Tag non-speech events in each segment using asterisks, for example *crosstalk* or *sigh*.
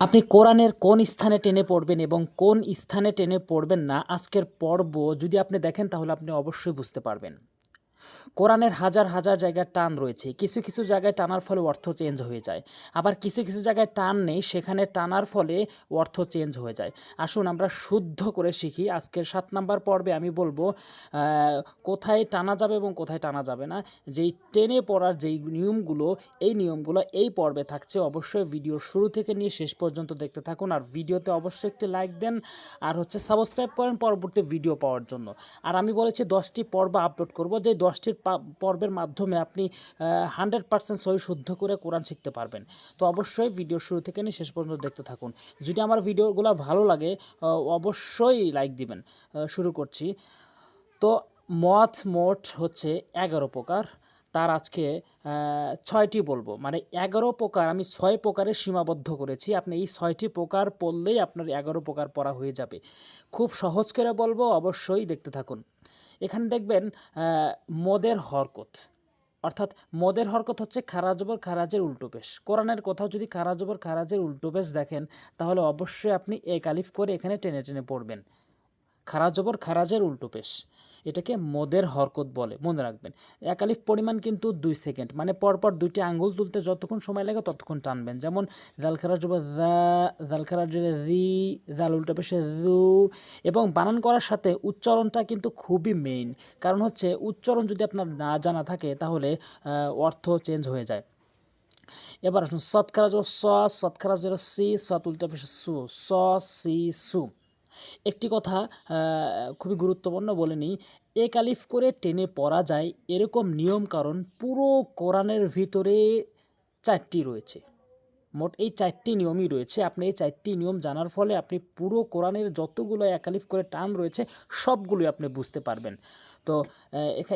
আপনি কোরআনের কোন স্থানে টেনে পড়বেন এবং কোন স্থানে টেনে পড়বেন না, আজকের পর্ব যদি আপনি দেখেন তাহলে আপনি অবশ্যই বুঝতে পারবেন। কোরআনের হাজার হাজার জায়গায় টান রয়েছে। কিছু কিছু জায়গায় টানার ফলে অর্থ চেঞ্জ হয়ে যায়। আবার কিছু কিছু জায়গায় টান নেই, সেখানে টানার ফলে অর্থ চেঞ্জ হয়ে যায়। আসুন আমরা শুদ্ধ করে শিখি আজকের সাত নাম্বার পর্বে। আমি বলব কোথায় টানা যাবে এবং কোথায় টানা যাবে না। যেই টেনে পড়ার যেই নিয়মগুলো, এই নিয়মগুলো এই পর্বে থাকছে। অবশ্যই ভিডিও শুরু থেকে নিয়ে শেষ পর্যন্ত দেখতে থাকুন। আর ভিডিওতে অবশ্যই একটি লাইক দেন। আর হচ্ছে সাবস্ক্রাইব করেন পরবর্তী ভিডিও পাওয়ার জন্য। আর আমি বলেছি দশটি পর্ব আপলোড করব। যে দশটির পর্বের মাধ্যমে আপনি হান্ড্রেড পার্সেন্ট সহি শুদ্ধ করে কোরআন শিখতে পারবেন। তো অবশ্যই ভিডিও শুরু থেকে নিয়ে শেষ পর্যন্ত দেখতে থাকুন। যদি আমার ভিডিওগুলো ভালো লাগে অবশ্যই লাইক দিবেন। শুরু করছি। তো মথ মোট হচ্ছে এগারো প্রকার। তার আজকে ছয়টি বলব। মানে এগারো প্রকার, আমি ছয় প্রকারের সীমাবদ্ধ করেছি। আপনি এই ছয়টি প্রকার পড়লেই আপনার এগারো প্রকার পড়া হয়ে যাবে। খুব সহজ করে বলব, অবশ্যই দেখতে থাকুন। এখানে দেখবেন মদের হরকত। অর্থাৎ মদের হরকত হচ্ছে খারাজবর খারাজের উল্টোপেশ কোরআনের কোথাও যদি খারাজবর খারাজের উল্টোপেশ দেখেন, তাহলে অবশ্যই আপনি এক আলিফ করে এখানে টেনে টেনে পড়বেন। খারাজবর খারাজের উল্টো পেশ। এটাকে মদের হরকত বলে, মনে রাখবেন। এক আলিফ পরিমাণ কিন্তু দুই সেকেন্ড মানে পরপর দুইটি আঙ্গুল তুলতে যতক্ষণ সময় লাগে ততক্ষণ টানবেন। যেমন জাল খারাজবর দা জাল খারাজের রি জাল উল্টো পেশে রু, এবং বানান করার সাথে উচ্চারণটা কিন্তু খুবই মেইন কারণ হচ্ছে উচ্চারণ যদি আপনার না জানা থাকে তাহলে অর্থ চেঞ্জ হয়ে যায়। এবার আসুন সৎকারা জোর স সৎকারা জোর সি, সৎ উল্টা পেশে সু, স, সি, সু। একটি কথা খুবই গুরুত্বপূর্ণ বলে নিই। এক আলিফ করে টেনে পড়া যায় এরকম নিয়ম কারণ পুরো কোরআনের ভিতরে চারটি রয়েছে। মোট এই চারটি নিয়মই রয়েছে। আপনি এই চারটি নিয়ম জানার ফলে আপনি পুরো কোরআনের যতগুলো একালিফ করে টান রয়েছে, সবগুলোই আপনি বুঝতে পারবেন। তো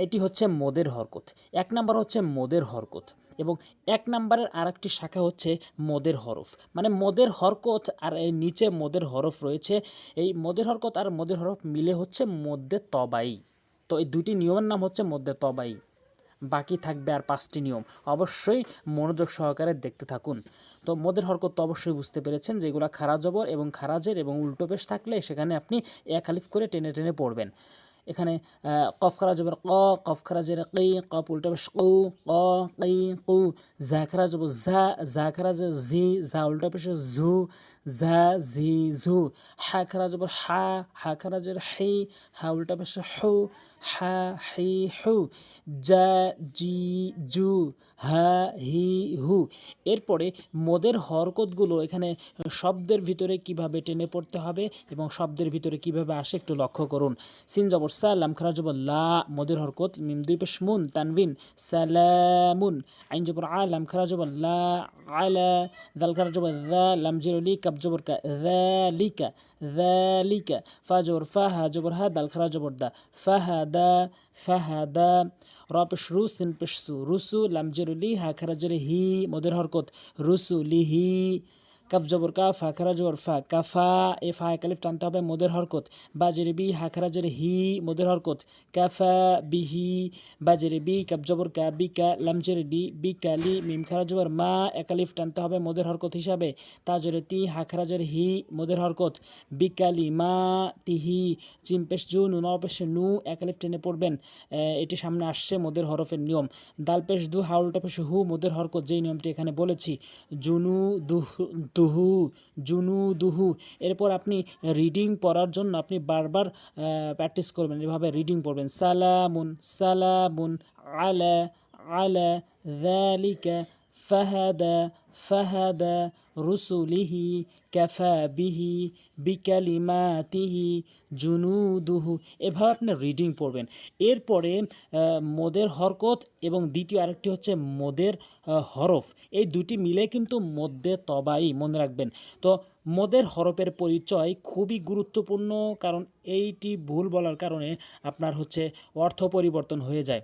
এটি হচ্ছে মোদের হরকত। এক নাম্বার হচ্ছে মোদের হরকত। এবং এক নাম্বারের আরেকটি শাখা হচ্ছে মদের হরফ। মানে মদের হরকত আর এর নিচে মোদের হরফ রয়েছে। এই মদের হরকত আর মোদের হরফ মিলে হচ্ছে মধ্যে তবাই। তো এই দুটি নিয়মের নাম হচ্ছে মধ্যে তবাই। বাকি থাকবে আর পাঁচটি নিয়ম। অবশ্যই মনোযোগ সহকারে দেখতে থাকুন। তো মদের হরকত অবশ্যই বুঝতে পেরেছেন যেগুলো খারা জবর এবং খারাজের এবং উল্টো পেশ থাকলে সেখানে আপনি এক আলিফ করে টেনে টেনে পড়বেন। এখানে কফ খারা জবর ক, কফ খারাজের কি, কফ উল্টা পেশ কু ক কি কু জা খারা ঝা জা জা খারাজের জি জা উল্টো ঝু জা জি ঝু, হা খারা জবর হা হা খারাজের হি, হা উল্টো পেশে হু হা, হি, হু, জা, জি, জু, হা, হি, হু। এরপরে মোদের হরকতগুলো এখানে শব্দের ভিতরে কীভাবে টেনে পড়তে হবে এবং শব্দের ভিতরে কীভাবে আসে একটু লক্ষ্য করুন। সিন জবর সালাম খারা জবর লা, মদের হরকত, মিম দুই পেশ মুন, তানভিন, সালামুন। আইন জবর আলাম খারা জবর লা, আলা, দাল খারা জবর দা, লাম জিরলি কাব জবর কা লিকা। ذلك فجر فها جبر ها دال خرا جبر دا فهدا فهدا را پش رو سن پش سو رسو لم جر لی ها خرا جر هی مدر حرکت رسو لی هی কাফ জবর কাফ হা খারা জবর ফা, কাফা এ ফা কালিফ টানতে হবে মোদের হরকত। বা, জেরে, বি হা খারা জেরে, হি, মোদের হরকত। কাফা বিহি বা, জেরে, বি কাপ জবর কা, বি, কা, লাম, জেরে, ডি, বি কালি মিম, খারা জবর মা, একালিফ টানতে হবে মোদের হরকত হিসাবে। তা, জেরে, তি হা খারা জেরে, হি, মোদের হরকত। বিকালি মা তিহি চিম্পেশ জু, নু নপেশ নু, একালিফ, টেনে পড়বেন। এটি সামনে আসছে মোদের হরফের নিয়ম। দালপেশ দু হাউলটা পেশ, হু, মোদের হরকত, যেই নিয়মটি এখানে বলেছি। জুনু দুহু দুহু জুনু দুহু এরপর আপনি রিডিং পড়ার জন্য আপনি বারবার প্র্যাকটিস করবেন এভাবে রিডিং পড়বেন সালামুন সালামুন আলা আলা ذلك فهدى ফাহাদা رسله, كفى বিহি بكلماته جنوده। এভাবে আপনি রিডিং পড়বেন। এরপরে মোদের হরকত এবং দ্বিতীয় আরেকটি হচ্ছে মোদের হরফ। এই দুটি মিলে কিন্তু মধ্যে তবাই, মনে রাখবেন। তো মোদের হরফের পরিচয় খুবই গুরুত্বপূর্ণ, কারণ এইটি ভুল বলার কারণে আপনার হচ্ছে অর্থ পরিবর্তন হয়ে যায়।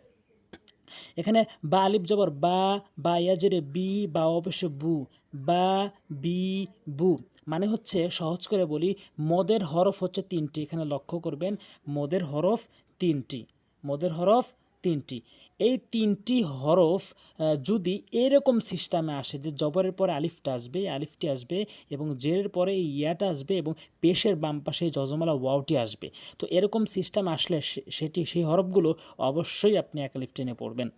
এখানে বা আলিফ জবর, বা বা ইয়াজেরে বি, বা অবশ্য বু, বা, বি, বু মানে হচ্ছে সহজ করে বলি, মদের হরফ হচ্ছে তিনটি, এখানে লক্ষ্য করবেন, মদের হরফ তিনটি, মদের হরফ তিনটি। এই তিনটি হরফ যদি এরকম সিস্টেমে আসে যে জবরের পরে আলিফটা আসবে, আলিফটি আসবে এবং জেরের পরে এই ইয়াটা আসবে এবং পেশের বাম পাশে জজমালা ওয়াওটি আসবে। তো এরকম সিস্টেম আসলে সেটি, সেই হরফগুলো অবশ্যই আপনি এক আলিফ টেনে পড়বেন।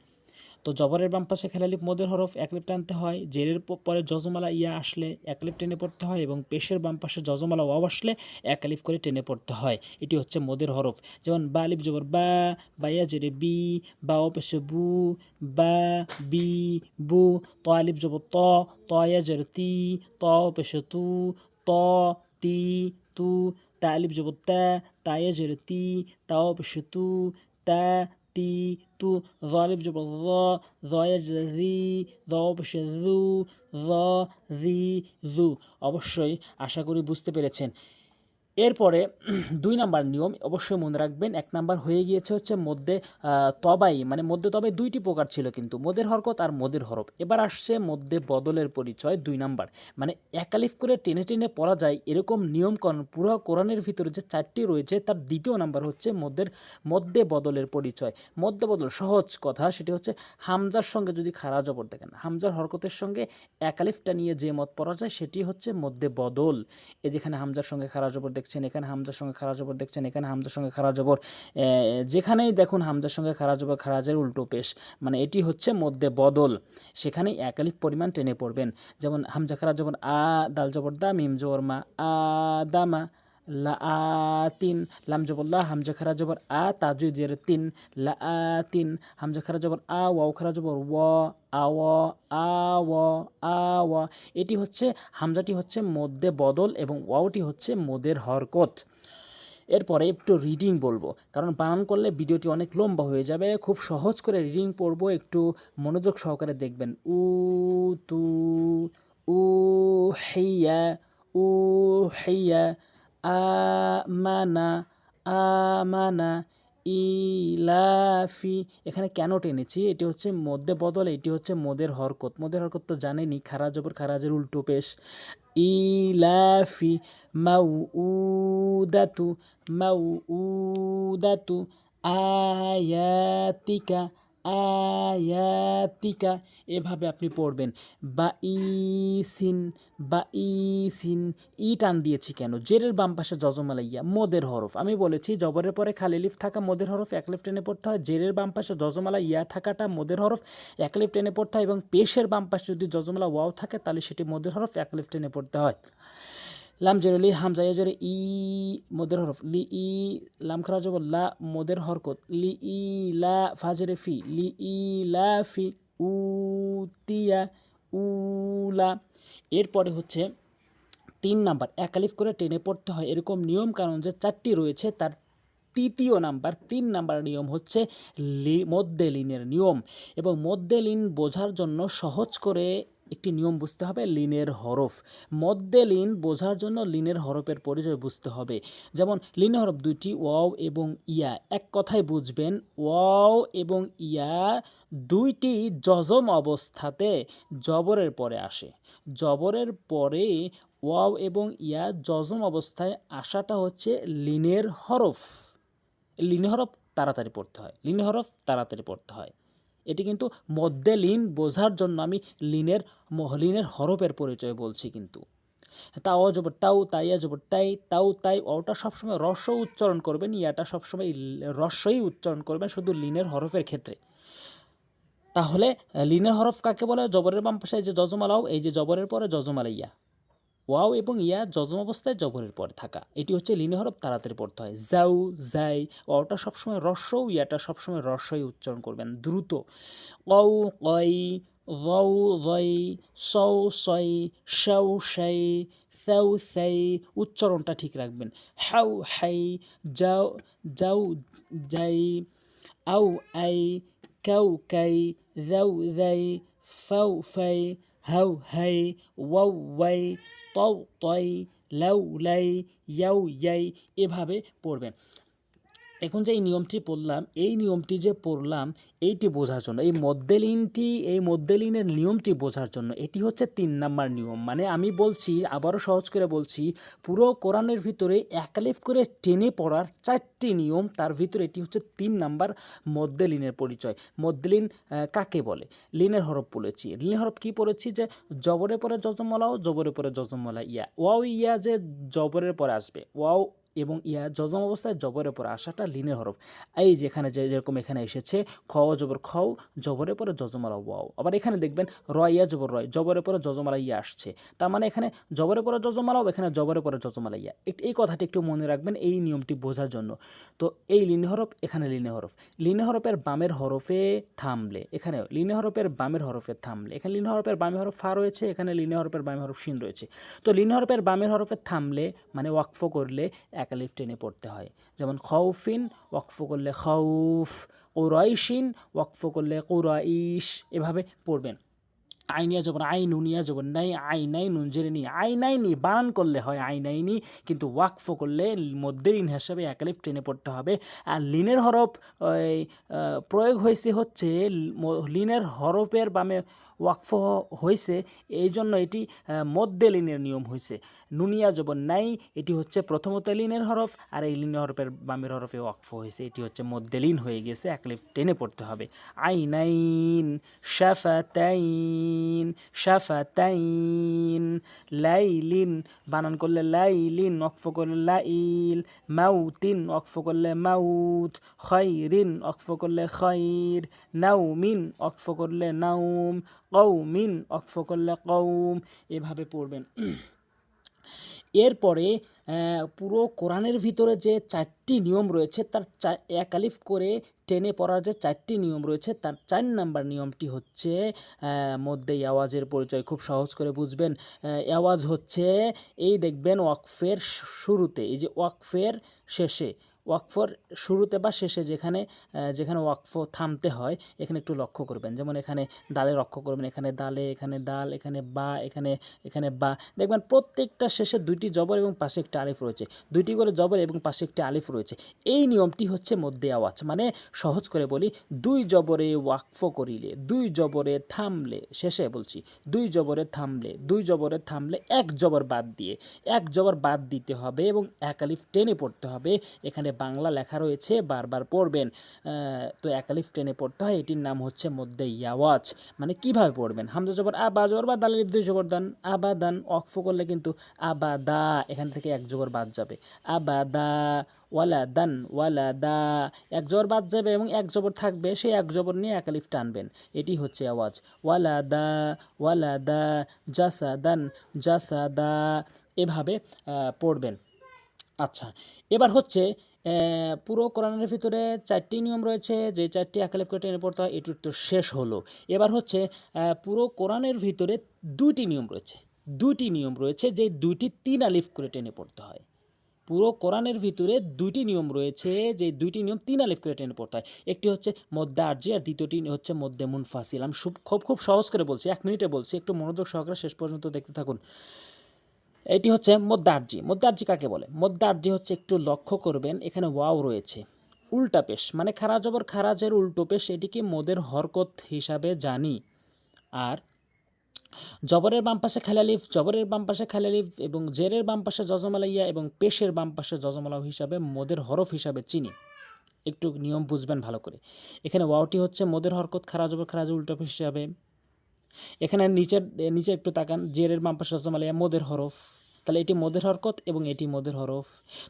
তো জবরের বাম পাশে খেলালিফ মদের হরফ এক লিফ টানতে হয়। জেরের পরে যজমালা ইয়া আসলে এক লিফ টেনে পড়তে হয় এবং পেশের বাম পাশে যজমালা ওয়াও আসলে এক আলিফ করে টেনে পড়তে হয়। এটি হচ্ছে মদের হরফ। যেমন বা আলিফ জবর বা বাইয়া জেরে বি, বা ও পেশে বু, বা, বি, বু, ত আলিফ জবর ত তয়া জেরে তি, ত পেশে তু, ত, তি, তু, তা আলিফ জবর তা তায়া জেরে তি তাও পেশে তু, তা তি তু ظالف جب الظا ظا يجري ذي ظا পেশে ذو ظا ذي ذু অবশ্যই আশা করি বুঝতে পেরেছেন এরপরে *clears throat* দুই নাম্বার নিয়ম অবশ্যই মনে রাখবেন, এক নাম্বার হয়ে গিয়েছে হচ্ছে মধ্যে তবাই মানে মধ্যে তবে দুইটি প্রকার ছিল কিন্তু, মদের হরকত আর মদের হরফ এবার আসছে মধ্যে বদলের পরিচয় দুই নাম্বার। মানে একালিফ করে টেনে টেনে পড়া যায় এরকম নিয়মকরণ পুরো কোরআনের ভিতরে যে চারটি রয়েছে তার দ্বিতীয় নাম্বার হচ্ছে মধ্যের মধ্যে বদলের পরিচয়। মধ্যে বদল সহজ কথা সেটি হচ্ছে হামজার সঙ্গে যদি খারা জবর দেখেন, হামজার হরকতের সঙ্গে একালিফটা নিয়ে যে মত পড়া যায় সেটি হচ্ছে মধ্যে বদল। এ যেখানে হামজার সঙ্গে খারা জবর দেখছেন, এখানে হামজার সঙ্গে খারা জবর দেখছেন, এখানে হামজার সঙ্গে খারা জবর যেখানেই দেখুন হামজার সঙ্গে খারা জবর খারাজের উল্টো পেশ। মানে এটি হচ্ছে মধ্যে বদল। সেখানেই একালিফ পরিমাণ টেনে পড়বেন। যেমন হামজা খারা জবর আ, দাল জবর দা, মিম জবর মা, আ দামা লা আ তিন লাম জবর লা হামজা খারা জবর আ তাজুদ জের তিন। লা আ তিন হামজা খারা জবর আ, ওয়াও খারা জবর ওয়া আওয়া আওয়া আওয়া এটি হচ্ছে, হামজাটি হচ্ছে মধ্যে বদল এবং ওয়াওটি হচ্ছে মোদের হরকত। এরপরে একটু রিডিং বলব, কারণ বানান করলে ভিডিওটি অনেক লম্বা হয়ে যাবে। খুব সহজ করে রিডিং পড়ব, একটু মনোযোগ সহকারে দেখবেন। উ, তু, উ, হেইয়া উ, হেইয়া আমানা আমানা, ইলাফি। এখানে কেন টেনেছি? এটি হচ্ছে মধ্যে বদল, এটি হচ্ছে মোদের হরকত। মোদের হরকত তো জানেনি খারা জবর খারাজের উল্টো পেশ। ইলাফি মাউ উদাতু মাউ উদাতু আয়াতিকা। আয়াতিকা, এভাবে আপনি পড়বেন। বা ইসিন বা ইসিন ই টান দিয়েছি কেন? জেরের বাম পাশে জজমালাইয়া মদের হরফ। আমি বলেছি, জবরের পরে খালি লিফ থাকা মদের হরফ, এক লিফ টেনে পড়তে হয়। জেরের বাম পাশে জজমালা ইয়া থাকাটা মদের হরফ, এক লিফ টেনে পড়তে হয় এবং পেশের বাম পাশে যদি জজমালা ওয়াও থাকে, তাহলে সেটি মদের হরফ, এক লিফ টেনে পড়তে হয়। লাম জেরে লি হামজা ইয়া জেরে ই মোদের হরফ লি ই লাম খারা জবর লা মোদের হরকত লি ই লা ফাজরে ফি লি ই লা ফি উ উতিয়া উলা এরপরে হচ্ছে তিন নাম্বার, একালিফ করে টেনে পড়তে হয় এরকম নিয়ম কারণ যে চারটি রয়েছে, তার তৃতীয় নাম্বার, তিন নাম্বার নিয়ম হচ্ছে লি লিনের নিয়ম। এবং মধ্যে লিন বোঝার জন্য সহজ করে একটি নিয়ম বুঝতে হবে, লিনের হরফ। মধ্যে লিন বোঝার জন্য লিনের হরফের পরিচয় বুঝতে হবে। যেমন লিনের হরফ দুইটি, ওয়াও এবং ইয়া। এক কথায় বুঝবেন, ওয়াও এবং ইয়া দুইটি জজম অবস্থাতে জবরের পরে আসে। জবরের পরে ওয়াও এবং ইয়া জজম অবস্থায় আসাটা হচ্ছে লিনের হরফ। লিনের হরফ তাড়াতাড়ি পড়তে হয়। লিনের হরফ তাড়াতাড়ি পড়তে হয়। এটি কিন্তু মধ্যে লিন বোঝার জন্য আমি লিনের লিনের হরফের পরিচয় বলছি কিন্তু। তাও জবর তাও তাইয়া জবর তাই, তাও তাই, অটা সবসময় রস্য উচ্চারণ করবেন, ইয়াটা সবসময় রস্যই উচ্চারণ করবেন শুধু লিনের হরফের ক্ষেত্রে। তাহলে, লিনের হরফ কাকে বলে? জবরের বাম পাশে যে জজমালাও এই যে জবরের পরে জজমালা ইয়া ওয়াও এবং ইয়া জজম অবস্থায় জবরের পরে থাকা। এটি হচ্ছে লিনে হরফ তাড়াতাড়ি পড়তে হয়। জাউ জাই ওটা সবসময় রস্যও ইয়াটা সবসময় রস্যই উচ্চারণ করবেন। দ্রুত। কৌ কই রৌ রই সৌ সই শাউ শাই স্যাউ স্যাই উচ্চারণটা ঠিক রাখবেন। হাউ, হাই, যাও যাও, যাই, আউ, আই, কাউ, কাই যাউ যাই, ফাউ, ফাই হাউ হৈ ওয়াউ ওয়াই তৌ তৈ লাউ লাই ইয়াউ ইয়াই এভাবে পড়বেন এখন যে এই নিয়মটি পড়লাম, এই নিয়মটি যে পড়লাম, এইটি বোঝার জন্য, এই মদ্দেলিনটি এই মদ্দেলিনের নিয়মটি বোঝার জন্য, এটি হচ্ছে তিন নাম্বার নিয়ম। মানে আমি বলছি, আবারও সহজ করে বলছি, পুরো কোরআনের ভিতরে একালিফ করে টেনে পড়ার চারটি নিয়ম, তার ভিতরে এটি হচ্ছে তিন নাম্বার মদ্দেলিনের পরিচয়। মদ্দেলিন কাকে বলে? লিনের হরফ বলেছি। লিনের হরফ কী পড়েছি? যে জবরের পরে যজমলাও জবরের পরে যজমলা ইয়া ওয়াও, ইয়া যে জবরের পরে আসবে। ওয়াও এবং ইয়া যজম অবস্থায় জবরের পরে আসাটা লিনের হরফ। এই যেখানে যে যেরকম এখানে এসেছে, খ, জবর খও, জবরের পরে যজমালা ওয়াও। আবার এখানে দেখবেন র ইয়া, জবর রয়, জবরের পরে যজমালা ইয়া আসছে। তার মানে এখানে জবরের পরে যজমালাও এখানে জবরের পরে যজমালা ইয়া। এই কথাটি একটু মনে রাখবেন এই নিয়মটি বোঝার জন্য। তো এই লিনে হরফ, এখানে লিনে হরফ। লিনে হরফের বামের হরফে থামলে এখানে লিনে হরফের বামের হরফে থামলে, এখানে লিনে হরফের বামের হরফ ফা রয়েছে, এখানে লিনে হরফের বামের হরফ শিন রয়েছে। তো লিনে হরফের বামের হরফে থামলে মানে ওয়াকফ করলে একালিফ টেনে পড়তে হয়। যেমন খৌফিন ওয়াকফ করলে খৌফ কোরাইশিন, ওয়াকফ করলে কোরাইশ, এভাবে পড়বেন। আইনিয়া যখন আই নুনিয়া যখন নাই, আই নাই, নুন জেরে নি আই নাই নি বানান করলে হয় আই নাই নি, কিন্তু ওয়াকফ করলে মধ্যে লিন হিসাবে একালিফ টেনে পড়তে হবে। আর লিনের হরফ প্রয়োগ হয়েছে হচ্ছে লিনের হরফের বামে ওয়াকফ হয়েছে এই জন্য এটি মধ্যে লিনের নিয়ম হয়েছে। নুনিয়া যখন নাই, এটি হচ্ছে প্রথমত লিনের হরফ, আর এই লিনের হরফের বামের হরফে ওয়াকফ হয়েছে, এটি হচ্ছে মধ্যে লিন হয়ে গেছে একলিফ টেনে পড়তে হবে। আই আইনাইন, শাফাতাইন শাফাতাইন, লাইলিন, বানান করলে লাইলিন অক্ফ করলে লাইল, মাউতিন অক্ফ করলে মাউত খৈরিন অক্ফ করলে খৈর নাউমিন অক্ফ করলে নাউম কৌমিন অক্ফ করলে কৌম এভাবে পড়বেন। এরপরে পুরো কোরআনের ভিতরে যে চারটি নিয়ম রয়েছে, তার চা, এক আলিফ করে টেনে পড়ার যে চারটি নিয়ম রয়েছে, তার চার নাম্বার নিয়মটি হচ্ছে মধ্যে আওয়াজের পরিচয় খুব সহজ করে বুঝবেন। আওয়াজ হচ্ছে, এই দেখবেন ওয়াকফের শুরুতে, এই যে ওয়াকফের শেষে ওয়াকফর শুরুতে বা শেষে যেখানে যেখানে ওয়াকফ থামতে হয়, এখানে একটু লক্ষ্য করবেন। যেমন এখানে দালে লক্ষ্য করবেন, এখানে দালে, এখানে দাল, এখানে বা, এখানে এখানে বা। দেখবেন প্রত্যেকটা শেষে দুইটি জবর এবং পাশে একটি আলিফ রয়েছে। দুইটি করে জবর এবং পাশে একটি আলিফ রয়েছে। এই নিয়মটি হচ্ছে মধ্যে আওয়াজ। মানে সহজ করে বলি, দুই জবরে ওয়াকফ করিলে, দুই জবরে থামলে, শেষে বলছি, দুই জবরে থামলে, দুই জবরে থামলে এক জবর বাদ দিয়ে, এক জবর বাদ দিতে হবে এবং এক আলিফ টেনে পড়তে হবে। এখানে বাংলা লেখা রয়েছে, বারবার পড়বেন। তো একালিফ টেনে পড়তে হয়, এটির নাম হচ্ছে মধ্যে ইয়াওয়াজ মানে কীভাবে পড়বেন? হামজা জবর আবা জবর বা দালের দুই জবর দান আবাদান অক্ফ করলে কিন্তু আবাদা এখান থেকে এক জবর বাদ যাবে। আবাদা ওয়ালা দান, ওয়ালা দা এক জবর বাদ যাবে এবং এক জবর থাকবে, সেই এক জবর নিয়ে এক আলিফ টানবেন। এটি হচ্ছে আওয়াজ। ওয়ালা দা ওয়ালা দা, জাসা দান, জাসা দা, এভাবে পড়বেন। আচ্ছা এবার হচ্ছে পুরো কোরআনের ভিতরে চারটি নিয়ম রয়েছে, যে চারটি একালেফ করে টেনে পড়তে হয়, এটির তো শেষ হলো। এবার হচ্ছে পুরো কোরআনের ভিতরে দুটি নিয়ম রয়েছে দুটি নিয়ম রয়েছে, যে দুইটি তিন আলিফ করে টেনে পড়তে হয়। পুরো কোরআনের ভিতরে দুইটি নিয়ম রয়েছে, যে দুইটি নিয়ম তিন আলিফ করে টেনে পড়তে হয়। একটি হচ্ছে মধ্যে আরজি, আর দ্বিতীয়টি হচ্ছে মধ্যে মুনফাসিল। আমি খুব খুব সহজ করে বলছি, এক মিনিটে বলছি, একটু মনোযোগ সহকারে শেষ পর্যন্ত দেখতে থাকুন। এটি হচ্ছে মধ্যার্জি মধ্যার্জি কাকে বলে? মধ্যার্জি হচ্ছে একটু লক্ষ্য করবেন, এখানে ওয়াও রয়েছে। উল্টা পেশ মানে খারা জবর, খারাজের উল্টো পেশ, এটিকে মোদের হরকত হিসাবে জানি। আর জবরের বাম পাশে খালালিফ, জবরের বাম পাশে খালালিফ এবং জেরের বাম পাশে জজমালাইয়া এবং পেশের বাম পাশে জজমালাও হিসাবে মোদের হরফ হিসাবে চিনি। একটু নিয়ম বুঝবেন ভালো করে। এখানে ওয়াওটি হচ্ছে মোদের হরকত, খারা জবর খারাজ উল্টো পেশ হিসাবে। এখানে নিচের, নিচে একটু তাকান, জেরের বাম পাশে রসমালাইয়া মোদের হরফ। তাহলে এটি মোদের হরকত এবং এটি মোদের হরফ।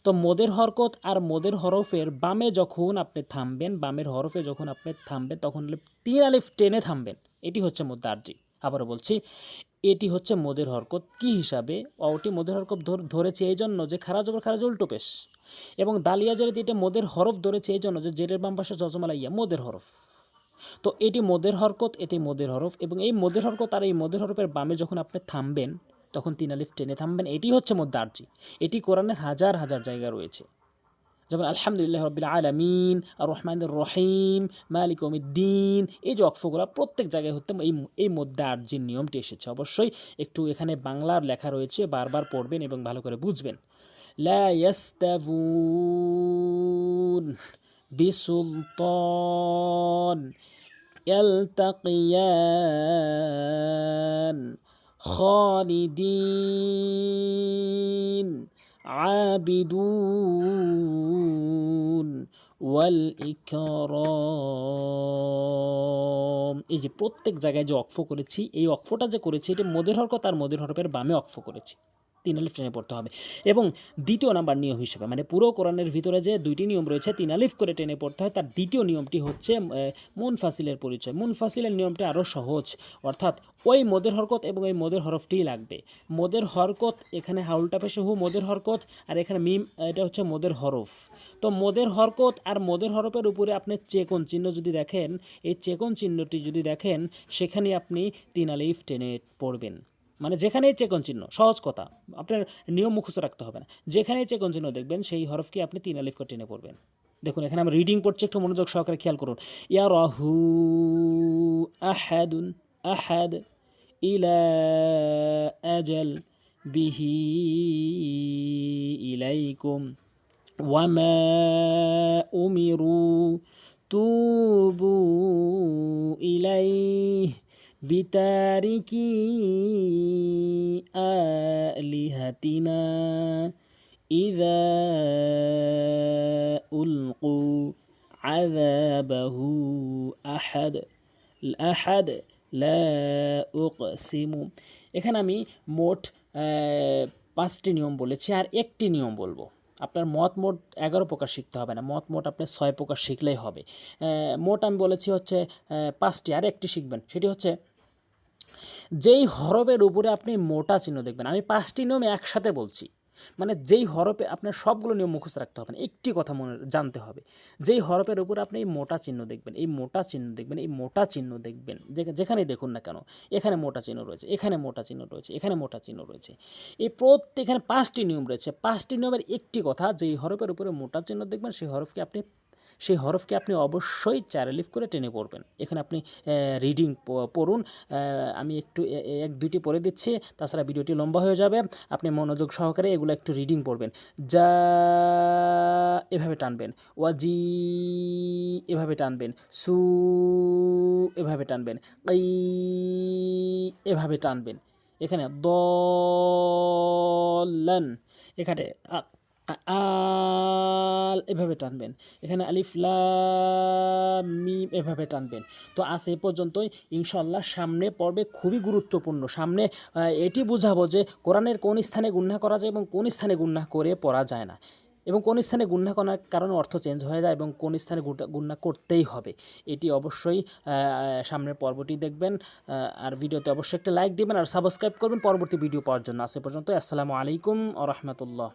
তো মোদের হরকত আর মোদের হরফের বামে যখন আপনি থামবেন, বামের হরফে যখন আপনি থামবেন, তখন তিন আলিফ টেনে থামবেন। এটি হচ্ছে মোদ্দা আরজি আবারও বলছি, এটি হচ্ছে মোদের হরকত। কি হিসাবে? ওটি মোদের হরকত ধর- ধরেছে এই জন্য যে খারাজ ওপর খারাজ উল্টো পেশ। এবং দালিয়া জেরে এটা মোদের হরফ ধরেছে এই জন্য যে জেরের বাম পাশে জজমালাইয়া মোদের হরফ। তো এটি মোদের হরকত, এটি মোদের হরফ এবং এই মোদের হরকত আর এই মোদের হরফের বামে যখন আপনি থামবেন, তখন তিন আলিফ টেনে থামবেন। এটি হচ্ছে মোদ্দা আর্জি। এটি কোরআনের হাজার হাজার জায়গা রয়েছে। যেমন আলহামদুলিল্লাহ রবিল আলমিন আর রহমান রহিম, মালিক উমিদ্দিন এই যে অক্ষগুলো প্রত্যেক জায়গায় হতে এই এই মধ্যে আর্জির নিয়মটি এসেছে। অবশ্যই একটু এখানে বাংলার লেখা রয়েছে, বারবার পড়বেন এবং ভালো করে বুঝবেন। লা بسلطان يلتقيان خالدين عابدون والإكرام এই যে প্রত্যেক জায়গায় যে অক্ফ করেছি এই অক্ফটা যে করেছি এটা মোদের হরকত আর মোদের হরফের বামে অক্ফ করেছি তিন আলিফ টেনে পড়তে হবে। এবং দ্বিতীয় নাম্বার নিয়ম হিসেবে মানে পুরো কোরআনের ভিতরে যে দুইটি নিয়ম রয়েছে, তিন আলিফ করে টেনে পড়তে হয়, তার দ্বিতীয় নিয়মটি হচ্ছে মুনফাসিলের পরিচয়। মুনফাসিলের নিয়মটা আরও সহজ, অর্থাৎ ওই মোদের হরকত এবং ওই মোদের হরফটিই লাগবে। মোদের হরকত, এখানে হাউলটা পেশে হু মোদের হরকত, আর এখানে মিম, এটা হচ্ছে মোদের হরফ। তো মোদের হরকত আর মোদের হরফের উপরে আপনি চেকন চিহ্ন যদি দেখেন, এই চেকন চিহ্নটি যদি দেখেন সেখানে আপনি তিন আলিফ টেনে পড়বেন। মানে যেখানেই চেকন চিহ্ন, সহজ কথা। আপনার নিয়ম মুখস্থ রাখতে হবে না। যেখানেই চেকন চিহ্ন দেখবেন, সেই হরফকে আপনি তিন আলিফ করে টেনে পড়বেন। দেখুন, এখানে আমি রিডিং করছি একটু মনোযোগ সহকারে খেয়াল করুন। ইয়া রাহু আহাদুন আহাদ ইলা আজাল বিহি ইলাইকুম ওয়ামা উমিরু তুবু ইলাইহ بتاركي آلهتنا إذا ألقوا عذابه أحد الأحد لا أقسم এখানে আমি মোট আহ, পাঁচটি নিয়ম বলেছি আর একটি নিয়ম বলবো আপনার মত মোট এগারো প্রকার শিখতে হবে না মত মোট আপনি ছয় প্রকার শিখলেই হবে আহ, মোট আমি বলেছি হচ্ছে আহ, পাঁচটি আর একটি শিখবেন সেটি হচ্ছে যেই হরফের উপরে আপনি মোটা চিহ্ন দেখবেন, আমি পাঁচটি নিয়ম একসাথে বলছি। মানে যেই হরফে আপনার সবগুলো নিয়ম মুখস্থ রাখতে হবে একটি কথা মনে জানতে হবে। যেই হরফের উপরে আপনি এই মোটা চিহ্ন দেখবেন, এই মোটা চিহ্ন দেখবেন, এই মোটা চিহ্ন দেখবেন যেখানেই দেখুন না কেন, এখানে মোটা চিহ্ন রয়েছে, এখানে মোটা চিহ্ন রয়েছে, এখানে মোটা চিহ্ন রয়েছে। এই প্রত্যেক এখানে পাঁচটি নিয়ম রয়েছে, পাঁচটি নিয়মের একটি কথা, যেই হরফের উপরে মোটা চিহ্ন দেখবেন, সেই হরফকে আপনি সেই হরফকে আপনি অবশ্যই চারালিফ করে টেনে পড়বেন এখানে আপনি রিডিং পড়ুন আমি একটু এক দুইটি পড়ে দিচ্ছি তাছাড়া ভিডিওটি লম্বা হয়ে যাবে আপনি মনোযোগ সহকারে এগুলো একটু রিডিং পড়বেন যা এভাবে টানবেন ওয়াজি এভাবে টানবেন সু এভাবে টানবেন এই এভাবে টানবেন এখানে দলান এখানে আল এভাবে টানবেন। এখানে আলিফ মিম এভাবে টানবেন। তো আজ এই পর্যন্তই। ইনশাল্লাহ সামনে পর্বে খুবই গুরুত্বপূর্ণ। সামনে এটি বুঝাবো যে কোরআনের কোন স্থানে গুন্না করা যায় এবং কোন স্থানে গুন্না করে পড়া যায় না। এবং কোন স্থানে গুন্না করার কারণে অর্থ চেঞ্জ হয়ে যায় এবং কোন স্থানে গুন্না করতেই হবে। এটি অবশ্যই সামনের পর্বটি দেখবেন। আর ভিডিওতে অবশ্যই একটা লাইক দিবেন আর সাবস্ক্রাইব করবেন পরবর্তী ভিডিও পাওয়ার জন্য। এ পর্যন্ত আসসালামু আলাইকুম ও রহমতুল্লাহ।